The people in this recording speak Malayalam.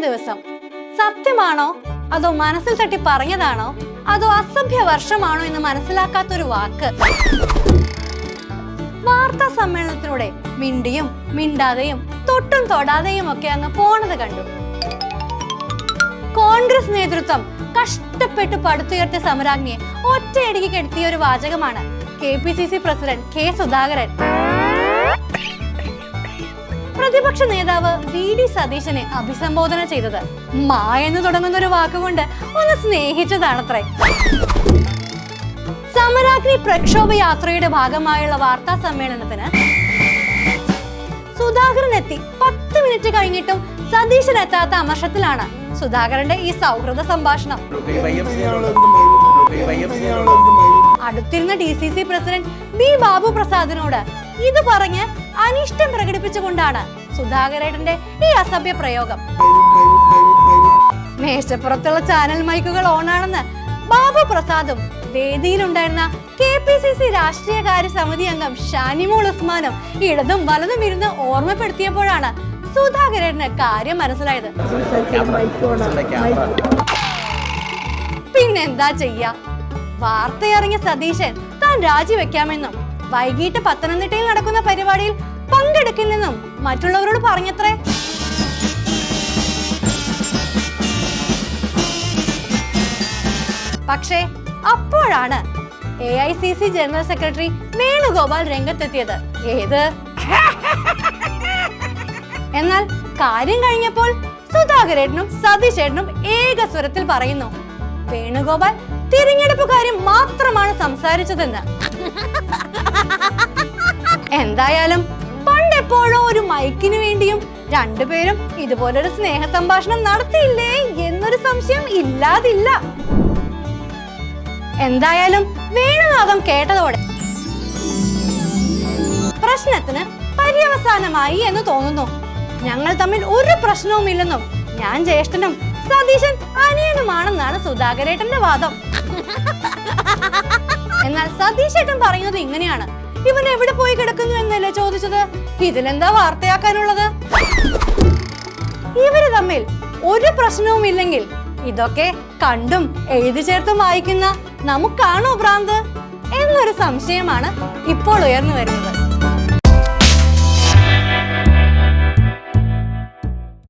ദിവസം. സത്യമാണോ? അതോ മനസ്സിൽ തട്ടി പറഞ്ഞതാണോ? അതോ അസഭ്യ വർഷമാണോ എന്ന് മനസ്സിലാക്കാത്തൊരു വാക്ക്? വാർത്താ സമ്മേളനത്തിലൂടെ മിണ്ടിയും മിണ്ടാതെയും തൊട്ടും തൊടാതെയും ഒക്കെ അങ്ങ് പോണത് കണ്ടു. കോൺഗ്രസ് നേതൃത്വം കഷ്ടപ്പെട്ട് പടുത്തുയർത്തിയ സമരാജ്ഞിയെ ഒറ്റയടിക്ക് കെടുത്തിയ ഒരു വാചകമാണ് K P C C president K Sudhakaran. പ്രതിപക്ഷ നേതാവ് വി ഡി സതീശനെ അഭിസംബോധന ചെയ്തത്. മാ എന്ന് തുടങ്ങുന്ന ഒരു വാക്കുകൊണ്ട് ഒന്ന് സ്നേഹിച്ചതാണത്രേ. സമരാഗ്നി പ്രക്ഷോഭ യാത്രയുടെ ഭാഗമായുള്ള വാർത്താ സമ്മേളനത്തിന് സുധാകരൻ എത്തി. പത്ത് മിനിറ്റ് കഴിഞ്ഞിട്ടും സതീശൻ എത്താത്ത അമർഷത്തിലാണ് സുധാകരന്റെ ഈ സൗഹൃദ സംഭാഷണം. അടുത്തിരുന്ന D C C president B Babu പ്രസാദിനോട് ഇത് പറഞ്ഞ് അനിഷ്ടം പ്രകടിപ്പിച്ചുകൊണ്ടാണ് സുധാകരേട്ടന്റെ ഈ അസഭ്യ പ്രയോഗം. മേശപ്പുറത്തുള്ള ചാനൽ മൈക്കുകൾ ഓണാണെന്ന് ബാബു പ്രസാദും വേദിയിലുണ്ടായിരുന്ന കെ പി സി സി രാഷ്ട്രീയകാര്യ സമിതി അംഗം ഷാനിമോൾ ഉസ്മാനും ഇടതും വലതും ഇരുന്ന് ഓർമ്മപ്പെടുത്തിയപ്പോഴാണ് സുധാകരന് കാര്യം മനസ്സിലായത്. പിന്നെന്താ ചെയ്യ? വാർത്തയറിഞ്ഞ സതീശൻ താൻ രാജിവെക്കാമെന്നും വൈകിട്ട് പത്തനംതിട്ടയിൽ നടക്കുന്ന പരിപാടിയിൽ പങ്കെടുക്കില്ലെന്നും മറ്റുള്ളവരോട് പറഞ്ഞത്രേ. പക്ഷേ അപ്പോഴാണ് A I C C general secretary Venugopal രംഗത്തെത്തിയത്. ഏത്? എന്നാൽ കാര്യം കഴിഞ്ഞപ്പോൾ സുധാകരേട്ടനും സതീഷേട്ടനും ഏക സ്വരത്തിൽ പറയുന്നു വേണുഗോപാൽ തിരഞ്ഞെടുപ്പ് കാര്യം മാത്രമാണ് സംസാരിച്ചതെന്ന്. എന്തായാലും പണ്ടെപ്പോഴോ ഒരു മൈക്കിന് വേണ്ടിയും രണ്ടുപേരും ഇതുപോലൊരു സ്നേഹ സംഭാഷണം നടത്തിയില്ലേ എന്നൊരു സംശയം ഇല്ലാതില്ല. എന്തായാലും വേണുനാഥം കേട്ടതോടെ പ്രശ്നത്തിന് പര്യവസാനമായി എന്ന് തോന്നുന്നു. ഞങ്ങൾ തമ്മിൽ ഒരു പ്രശ്നവുമില്ലെന്നും ഞാൻ ജ്യേഷ്ഠനും സതീശൻ അനിയനുമാണെന്നാണ് സുധാകരേട്ടന്റെ വാദം. എന്നാൽ സതീശേട്ടൻ പറയുന്നത് ഇങ്ങനെയാണ്. ഇവൻ എവിടെ പോയി കിടക്കുന്നു എന്നല്ലേ ചോദിച്ചത്? ഇതിലെന്താ വാർത്തയാക്കാനുള്ളത്? ഇവർ തമ്മിൽ ഒരു പ്രശ്നവും ഇല്ലെങ്കിൽ ഇതൊക്കെ കണ്ടും എഴുതി ചേർത്തും വായിക്കുന്ന നമുക്കാണോ ഭ്രാന്ത്? എന്നൊരു സംശയമാണ് ഇപ്പോൾ ഉയർന്നു വരുന്നത്.